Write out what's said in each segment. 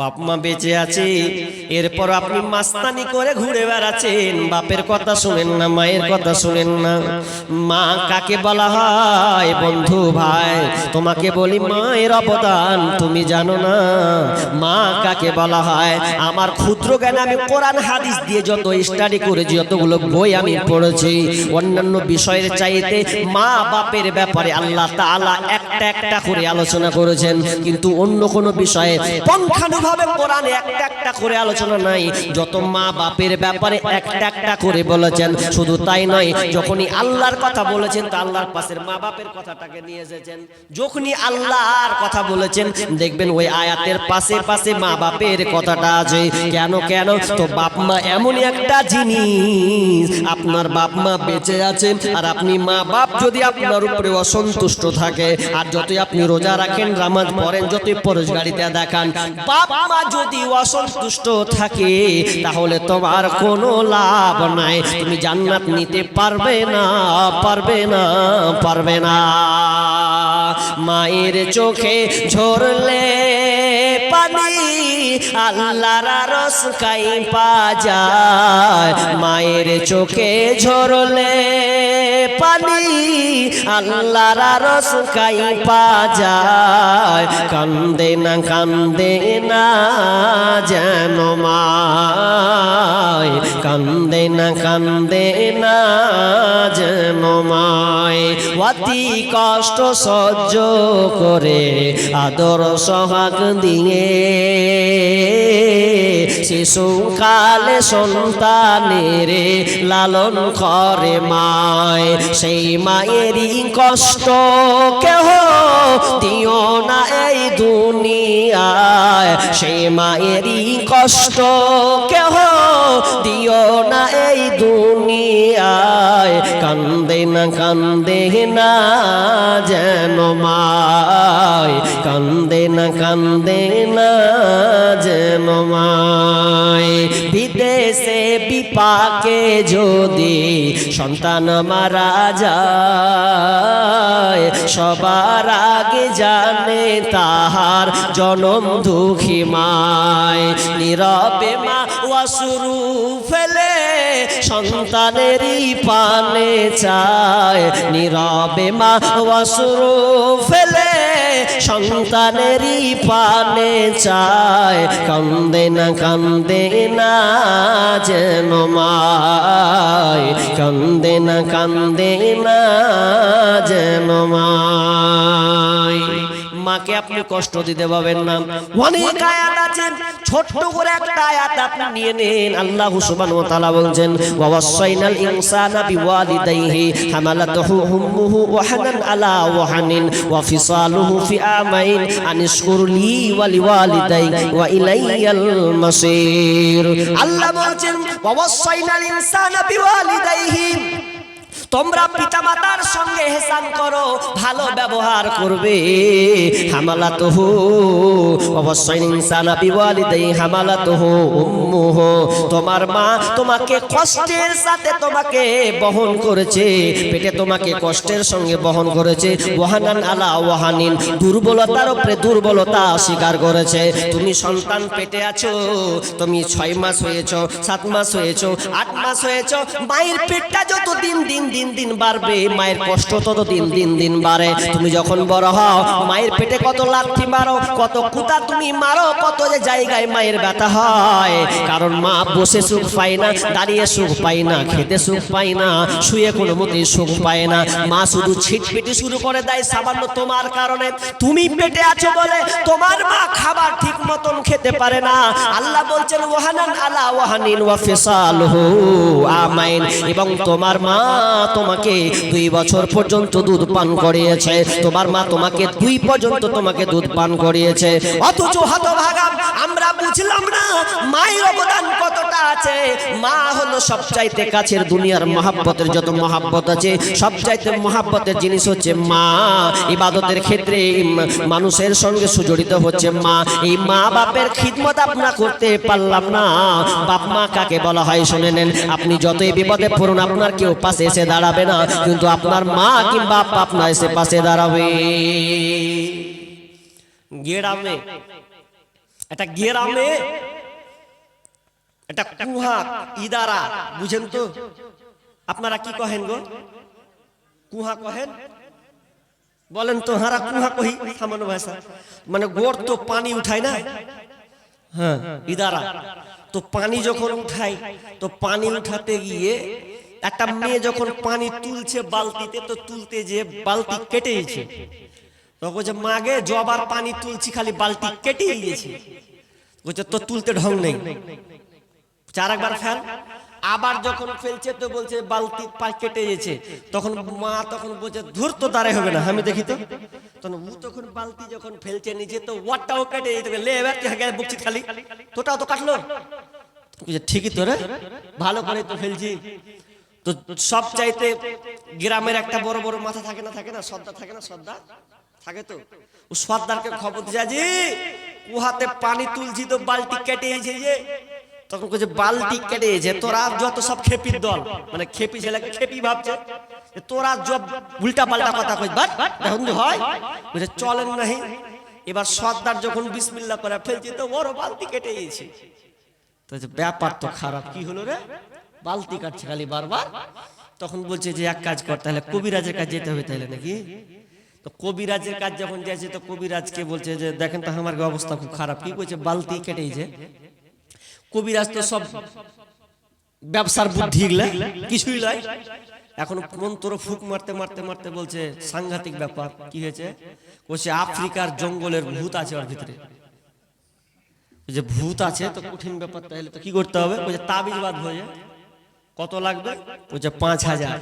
বাপ মা বেঁচে আছে, এরপর আপনি মাস্তানি করে ঘুরে বেড়াচ্ছেন। বাপের কথা শুনেন না, মায়ের কথা শুনেন না। মা কাকে বলা হয়? বন্ধু ভাই, তোমাকে বলি মায়ের অবদান, তুমি জানো না। মা কাকে বলা হয়? আমার ক্ষুদ্র জ্ঞানে আমি কোরআন, হাদিস দিয়ে যত স্টাডি করেছি, যতগুলো বই আমি পড়েছি, অন্যান্য বিষয়ের চাইতে মা বাপের ব্যাপারে আল্লাহ তাআলা একটা একটা করে আলোচনা করেছেন। কিন্তু অন্য কোনো বিষয়ে পঙ্খানুভাবে কোরআনে একটা একটা করে আলোচনা নাই। যত মা বাপের ব্যাপারে একটা একটা করে বলেছেন, শুধু তাই নয়, যখনই আল্লাহর কথা বলেছেন, তো আল্লাহর পাশের মা বাপের কথাটাকে নিয়ে এসেছেন। যখনই আল্লাহর কথা বলেছেন, দেখবেন ওই আয়াতের পাশে পাশে মা বাপের কথাটা আছে। কেন কেন? তো বাপ মা এমনই একটা জিনিস, আপনার বাপ মা বেঁচে আছেন আর আপনি মা বাপ যদি আপনার উপরে অসন্তুষ্ট থাকে, আর যতই আপনি রোজা রাখেন রামাজ পড়েন, যতই পরশগাড়িতে দেখান বাপ যদি অসন্তুষ্ট থাকে, তাহলে তোমার কোনো লাভ নাই। তুমি জান্নাত নিতে পারবে না পারবে না পারবে না। মায়ের চোখে ঝরলে পানি আল্লাহর রস কাই পা যায়। মায়ের চোখে ঝরলে পানি আল্লাহর রস কাই পা যায়। কান্দে না কান্দে না যেন মায়। কান্দে না কান্দে না যেন মায়। অতি কষ্ট সহ্য করে আদর সহাগ দিয়ে শিশুকালে সন্তানের লালন করে মায়। সেই মায়েরই কষ্ট কেহ দিও না এই দুনিয়ায়। সেই মায়েরই কষ্ট কেহ দিও না এই দুনিয়ায়। কান্দে না কান্দে না যেন কান্দে না কান্দে না যেন মায়। বিদেশে বিপাকে যদি সন্তান মারা যায়, সবার আগে জানে তাহার জনম দুঃখী মায়। নীরবে মা ওয়াসুরু ফেলে সন্তানেরই পানে চায়। নীরবে মা ওয়াসুরু ফেলে সন্তানেরই পানে চায়। কান্দে না কান্দে না যেন মায়। কান্দে না কান্দে না যেন মায়। মাকে আপনি কষ্ট দিতে পাবেন না। অনেক আয়াত আছে, ছোট্ট করে একটা আয়াত আপনি নিয়ে নেন। আল্লাহ সুবহানাহু ওয়া তাআলা বলছেন ওয়া ওয়াসাইনাল ইনসানা বিওয়ালিদাইহি হামালাতুহু উম্মুহু ওয়াহানান আলা ওয়াহানিন ওয়া ফিসালুহু ফি আমাইন আনিশকুর লি ওয়া লিওয়ালিদাই ওয়া ইলাইয়াল মাসির। আল্লাহ বলছেন ওয়া ওয়াসাইনাল ইনসানা বিওয়ালিদাইহি তোমরা পিতামাতার সঙ্গে হেসান করো, ভালো ব্যবহার করবে। হামালা তো হো অবশ্যই ইনসানা বিওয়ালিদাই হামালা হো উম্মুহ। তোমার মা তোমাকে কষ্টের সাথে তোমাকে বহন করেছে, পেটে তোমাকে কষ্টের সঙ্গে বহন করেছে। ওয়াহানান আলা ওয়াহানিন, দুর্বলতার উপরে দুর্বলতা স্বীকার করেছে। তুমি সন্তান পেটে আছো, তুমি ছয় মাস হয়েছো, সাত মাস হয়েছো, আট মাস হয়েছো, মায়ের পেটটা যত দিন দিন দিন দিন দিন বাড়বে, মায়ের কষ্ট তত দিন দিন দিন বাড়ে। তুমি যখন বড় হও, মায়ের পেটে কত লাঠি মারো, কত কুতা তুমি মারো, কত যে জায়গায় মায়ের ব্যথা হয়। কারণ মা বসে সুখ পায় না, দাঁড়িয়ে সুখ পায় না, খেতে সুখ পায় না, শুয়ে কোনো মতেই সুখ পায় না। মা শুধু ছিটপিটি শুরু করে দেয় সামান্য তোমার কারণে। তুমি পেটে আছো বলে তোমার মা খাবার ঠিক মতন খেতে পারে না। আল্লাহ বলছেন, ওয়াহানান আলা ওয়াহানিন ওয়া ফিসালহু, আমাইন। এবং তোমার মা তোমাকে দুই বছর পর্যন্ত দুধ পান করিয়েছে। তোমার মা তোমাকে দুই পর্যন্ত তোমাকে দুধ পান করিয়েছে। অথচ হতভাগা, আমরা বুঝলাম না মায়ের অবদান কতটা আছে। মা হলো সবচাইতে কাছের দুনিয়ার মহাব্বতের যত মহাব্বত আছে, সবচাইতে মহাব্বতের জিনিস হচ্ছে মা। ইবাদতের ক্ষেত্রে মানুষের সঙ্গে সুজড়িত হচ্ছে মা। এই মা বাপের খিদমত আপনা করতে পারলাম না। বাপ মা কাকে বলা হয় শুনে নেন। আপনি যতই বিপদে পড়ুন, আপনার কেউ পাশে এসে দাঁড়াবে না। কিন্তু আপনার মা কিংবা বাপ আপনার এসে পাশে দাঁড়াবে। গ্রামে। একটা গ্রামে। একটা কুহা ইদারা বুঝেন তো? আপনারা কি কহেন গো? কুহা কহেন? বলেন তো হারা কুহা কহি? সামান্য ভাষা। মানে গোর তো পানি উঠায় না? হ্যাঁ ইদারা। তো পানি যখন উঠাই তো পানি উঠাতে গিয়ে একটা মেয়ে যখন পানি তুলছে বালতিতে তো তুলতে যে বালতি কেটে গেছে। তো বলছে মাগে জবার পানি তুলছি খালি বালতি কেটে গিয়েছে বলছে তো তুলতে ঢং নেই। চার একবার ফেল। আবার যখন ফেলছে তো বলছে বালতি কেটে গেছে। তখন মা তখন বলছে ধুর তো দাঁড়াই হবে না আমি দেখি তো। তখন ও তখন বালতি যখন ফেলছে নিচে তো ওয়াটটাও কেটে যেতে হবে। লে এবার বকছিস খালি। তোটাও তো কাটলো। বলছে, ঠিকই তো রে ভালো করে তো ফেলছি। তো সব চাইতে গ্রামের একটা বড় বড় মাথা থাকে না থাকে না? সর্দার থাকে না সর্দার? থাকে তো? ও সর্দারকে খবর দিয়ে জি উহাতে পানি তুলছি তো বালতি কেটে গেছে যে। তখন বলছে বালতি কেটে গেছে তোরা যত সব খেপির দল মানে খেপি ছেলেকে খেপি ভাবছে যে তোরা সব উল্টা পাল্টা কথা কই বাট এখন যে হয় বলছে চলেন নাহি। এবার সর্দার যখন বিসমিল্লা করে ফেলছে তো বড় বালতি কেটে গেছে তো ব্যাপার তো খারাপ কি হলো রে? বালতি কাটছে খালি বারবার। তখন বলছে যে, এক কাজ কর, তাহলে কবিরাজের কাছে যেতে হবে তাহলে নাকি? তো কবিরাজের কাজ যখন যাচ্ছে, তো কবিরাজকে বলছে যে, দেখেন তো আমার অবস্থা খুব খারাপ। কি বলছে? বালতি কেটেছে কবিরাজ তো সব ব্যবসার বুদ্ধি কিছুই লয়। এখন মন্ত্র ফুক মারতে মারতে মারতে বলছে, সাংঘাতিক ব্যাপার। কি হয়েছে? বলছে, আফ্রিকার জঙ্গলের ভূত আছে ওর ভিতরে। যে ভূত আছে, তো কঠিন ব্যাপার, তাহলে তো কি করতে হবে? বলছে তাবিজ বাদ হয়ে কত লাগবে? বলছে পাঁচ হাজার।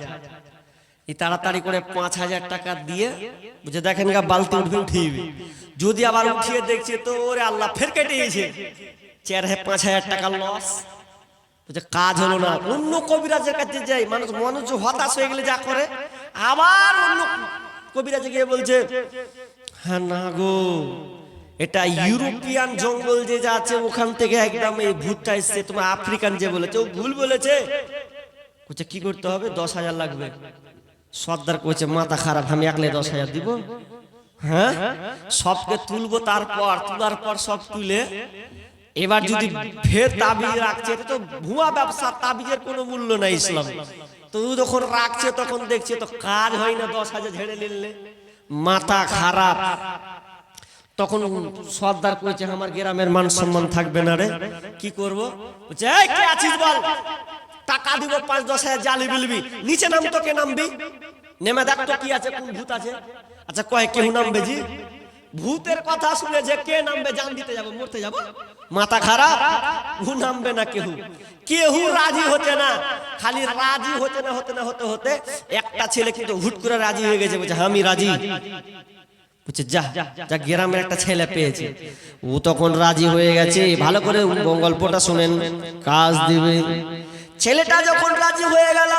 এই তাড়াতাড়ি করে পাঁচ হাজার টাকা দিয়ে বুঝে দেখেন গা, বালতি উঠবে উঠিয়ে যদি আবার উঠিয়ে দেখছে, তো ওরে আল্লাহ, ফের কেটে গেছে চার হাজার পাঁচ হাজার টাকা লস। বলছে, কাজ হলো না। অন্য কবিরাজের কাছে যাই, মানুষ মানুষ হতাশ হয়ে গেলে যা করে। আবার অন্য কবিরাজে গিয়ে বলছে হ্যাঁ না গো। এটা ইউরোপিয়ান জঙ্গল যে যা আছে ওখান থেকে একদম এই ভূতটা এসছে তোমার আফ্রিকান যে বলেছে। ও ভুল বলেছে। বলছে? কি করতে হবে? দশ হাজার লাগবে। সর্দার কইছে মাথা খারাপ আমি একলে দশ হাজার দিব। হ্যাঁ? সবকে তুলবো তারপর তোলার পর সব তুলে। এবার যদি ফের তাবিজ রাখছে তো ভুয়া ব্যবসা তাবিজের কোনো মূল্য নাই ইসলাম। তো যখন রাখছে তখন দেখছে তো কাজ হয় না দশ হাজার ঝেড়ে নিলে। মাথা খারাপ। তখন সর্দার কইছে, আমার গ্রামের মান সম্মান থাকবে না রে। কি করব? বল? টাকা দিব, পাঁচ, দশ হাজার জালি বিলবি। নিচে নাম তো কে নামবি। নেমে দেখ তো কি আছে, কোন ভূত আছে? আচ্ছা কয় কেউ নামবে জি? ভূতের কথা শুনে যে কে নামবে, জান দিতে যাব, মরতে যাব। মাথা খারাপ, ভূ নামবে না কেহু। কেহু রাজি হচ্ছে না। খালি রাজি হতে না হতে না, হতে হতে একটা ছেলে কিন্তু হুট করে রাজি হয়ে গেছে, বলছে আমি রাজি। যা যা গ্রামের একটা ছেলে পেয়েছে। ও তখন রাজি হয়ে গেছে। ভালো করে গল্পটা শোনেন। কাজ দিবে। ছেলেটা যখন রাজি হয়ে গেল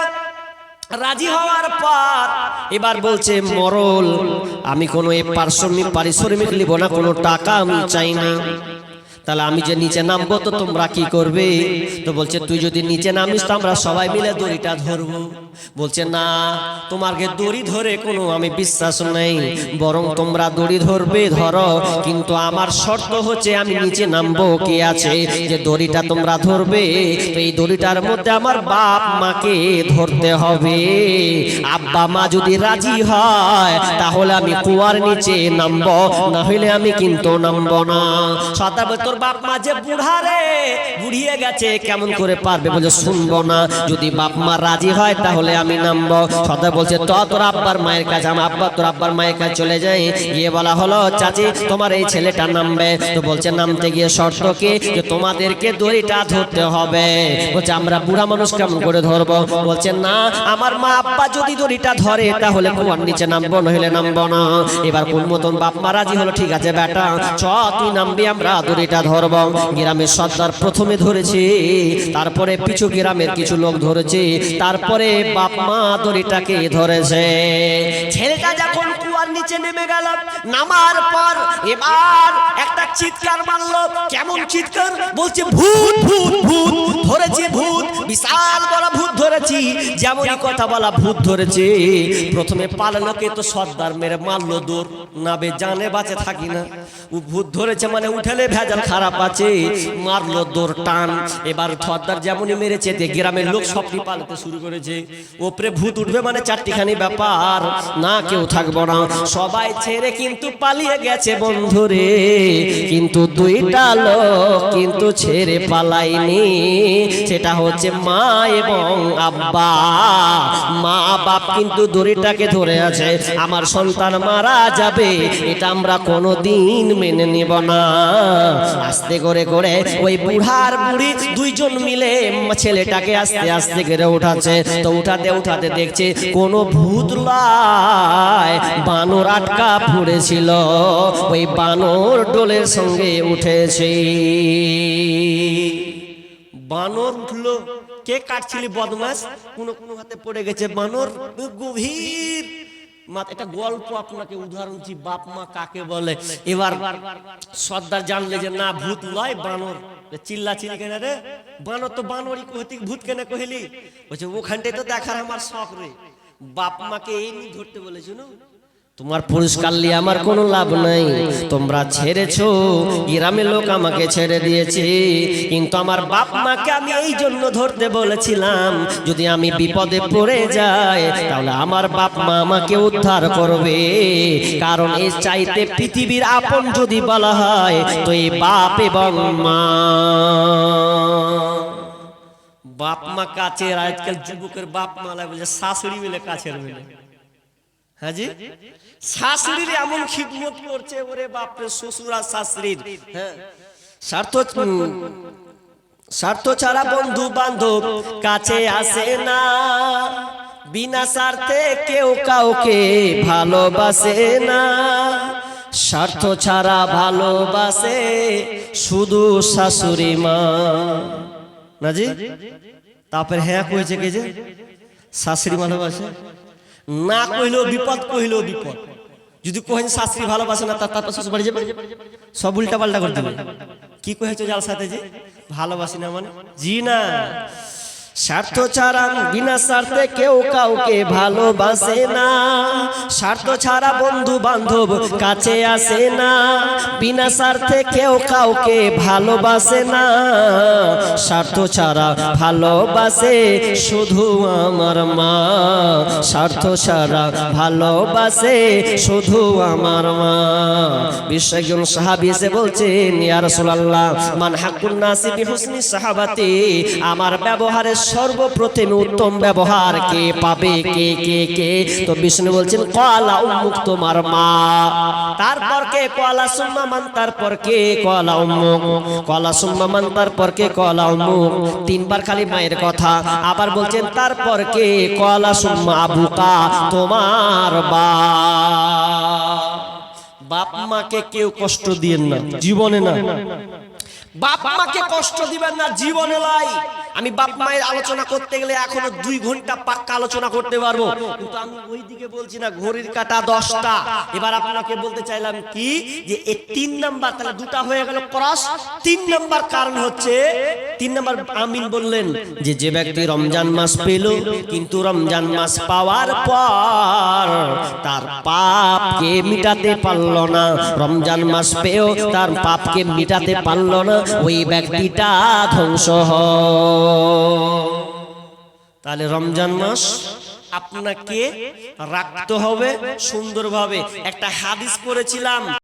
রাজি হওয়ার পর এবার বলছে মরল আমি কোনো পারিশ্রমিক পারিশ্রমিক নিব না কোনো টাকা আমি চাই না তাহলে আমি যে নিচে নামবো তো তোমরা কি করবে? তো বলছে, তুই যদি নিচে নামিস তো আমরা সবাই মিলে দড়িটা ধরবো। বলছে, না তোমাকে দড়ি ধরে কোনো আমি বিশ্বাস নেই। বরং তোমরা দড়ি ধরবে, ধরো। কিন্তু আমার শর্ত হচ্ছে আমি নিচে নামবো। কে আছে যে দড়িটা তোমরা ধরবে? এই দড়িটার মধ্যে আমার বাপ মাকে ধরতে হবে। আব্বা মা যদি রাজি হয়, তাহলে আমি কুয়ার নিচে নামবো। না হইলে আমি কিন্তু নামবো না। সদা তোর বাপ মা যে বুড়া রে, বুড়িয়ে গেছে, কেমন করে পারবে? বলে শুনব না। যদি বাপ মা রাজি হয়, তাহলে আমি নামবো। সদা বলছে, তো, তোর আব্বার মায়ের কাছে, আমার আব্বা, তোর আব্বার মায়ের কাছে চলে যাই। গিয়ে বলা হলো, চাচি, তোমার এই ছেলেটা নামবে। তো বলছে, নামতে গিয়ে শর্ত কি? যে তোমাদেরকে দড়িটা ধরতে হবে। বলছে, আমরা বুড়া মানুষ কেমন করে ধরবো? বলছে, না, আমার মা আব্বা যদি দড়িটা ধরে, তাহলে কুয়ার নিচে নামবো, নইলে নামবো না। এবার কোন মতন বাপ মা রাজি হলো, ঠিক আছে, বেটা, চ, তুই নামবি, আমরা দড়িটা ধরবো গ্রামের সর্দার প্রথমে ধরেছে, তারপরে পিছু গ্রামের কিছু লোক ধরেছে, তারপরে বাপ মা দড়িটাকে ধরেছে। ছেলেটা এবার নিচে নেমে গেল। নামার পর এবার একটা চিৎকার মারলো। কেমন চিৎকার? বলছে, ভূত ভূত ভূত, ধরেছে ভূত, বিশাল বড় ভূত ধরেছি। যেমনই কথা বলা ভূত ধরেছে। প্রথমে পালালোকে তো সর্দার মেরে মারলো দূর। না বে জানে বাঁচে থাকি না। ও ভূত ধরেছে মানে উঠেলে ভেজাল খারাপ আছে। মারলো দৌড় টান। এবার সর্দার যেমনই মেরেছে, তে গ্রামের লোক সবটি পালাতে শুরু করেছে। ওপরে ভূত উঠবে মানে চারটিখানি ব্যাপার। না কেউ থাকব না। সবাই ছেড়ে কিন্তু পালিয়ে গেছে বন্ধুরে। কিন্তু দুইটা লোক কিন্তু ছেড়ে পালাইনি সেটা হচ্ছে মা এবং আব্বা। মা বাপ কিন্তু দড়িটাকে ধরে আছে। আমার সন্তান মারা যাবে, এটা আমরা কোনো দিন মেনে নিব না। আস্তে করে করে ওই বুড়ার বুড়ি দুইজন মিলে ছেলেটাকে আস্তে আস্তে করে উঠাচ্ছে। তো উঠাতে উঠাতে দেখছে কোনো ভূত লয়। বানর আটকা পড়েছিল। ওই বানর ডোলের সঙ্গে উঠেছে। বানর উঠল। কে কাটছিলি বদমাস কোনো কোনো হাতে পড়ে গেছে বানর। গভীর। এটা গল্প আপনাকে উদাহরণ দিচ্ছি, বাপ মা কাকে বলে? এবার সর্দার জানলে যে না, ভূত লয় বানর। চিল্লা চিল্লি কেন রে? বানর তো বানরই কহতি ভূত কেন কহিলি? বলছে ওখানটাই তো দেখার আমার শখ রে। বাপ মাকে এই নিয়ে ধরতে বলেছিল তোমার পুরস্কার নিয়ে আমার কোনো লাভ নাই। তোমরা ছেড়েছো গ্রামের লোক আমাকে ছেড়ে দিয়েছে। কিন্তু আমার বাপ মাকে আমি এই জন্য ধরতে বলেছিলাম যদি আমি বিপদে পড়ে যাই তাহলে আমার বাপ মা আমাকে উদ্ধার করবে। কারণ এই চাইতে পৃথিবীর আপন যদি বলা হয় তো এই বাপ এবং মা। বাপ মা কাছের আজকাল যুবকের বাপ মা বলে শাশুড়ি মিলে কাছের মিলে। হ্যাঁ জি? শাশুড়ির এমন খিদমত করছে ওরে বাপরে শ্বশুর আর শাশুড়ির। হ্যাঁ। স্বার্থ স্বার্থ ছাড়া বন্ধু বান্ধব কাছে আসে না। বিনা স্বার্থে কেউ কাউকে ভালোবাসে না। স্বার্থ ছাড়া ভালোবাসে শুধু শাশুড়ি মা। না জি? তারপরে হ্যাঁ কয়েছে কে যে? শাশুড়ি ভালোবাসে? না কহিলেও বিপদ কহিলেও বিপদ। যদি কোহেন শাস্ত্রী ভালোবাসে না তার তারপর শ্বশুর বাড়ি যাবে। সব উল্টা পাল্টা করে দেবে। কি কহেছো জাল সাথে যে? ভালোবাসি না মানে? জি না। স্বার্থ ছাড়া বিনা স্বার্থে কেউ কাউকে ভালোবাসে না। স্বার্থ ছাড়া বন্ধু বান্ধব কাছে আসে না। বিনা স্বার্থে কেউ কাউকে ভালোবাসে না। স্বার্থ ছাড়া ভালোবাসে শুধু আমার মা। স্বার্থ ছাড়া ভালোবাসে শুধু আমার মা। বিশ্ব একজন সাহাবি এসে বলছেন ইয়া রাসূলুল্লাহ মান হাক্কুন নাসি সাহাবাতি? আমার ব্যবহারের সর্বপ্রথম উত্তম ব্যবহার কে পাবে? কে কে কে? তো বিষ্ণু বলছেন কলা উম্মুক তোমার মা। তারপর কে? কলা সুম্মা মান। তারপর কে? কলা উম্মুক। কলা সুম্মা মান। তারপর কে? কলা উম্মুক। তিনবার খালি মায়ের কথা। আবার বলছেন, তারপর কে? কলা সুম্মা আবুকা, তোমার বা। বাপ মাকে কেউ কষ্ট দিয়েন না, জীবনে না। বাপ মাকে কষ্ট দিবেন না, জীবনে লাই। আমি বাপ মায়ের আলোচনা করতে গেলে এখনও দুই ঘণ্টা পাক্কা আলোচনা করতে পারব। কিন্তু আমি ওই দিকে বলছি না, ঘড়ির কাটা দশটা। এবার আপনাকে বলতে চাইলাম কি? যে এই তিন নাম্বার, তাহলে দুটা হয়ে গেল ক্রস। তিন নাম্বার কারণ হচ্ছে, তিন নাম্বার আমিন বললেন যে যে ব্যক্তি রমজান মাস পেল, কিন্তু রমজান মাস পাওয়ার পর তার পাপকে মিটাতে পারল না। রমজান মাস পেয়েও তার পাপকে মিটাতে পারল না। ওই ব্যক্তিটা ধ্বংস তাহলে রমজান মাস আপনাকে রাখতে হবে সুন্দরভাবে। একটা হাদিস পড়েছিলাম।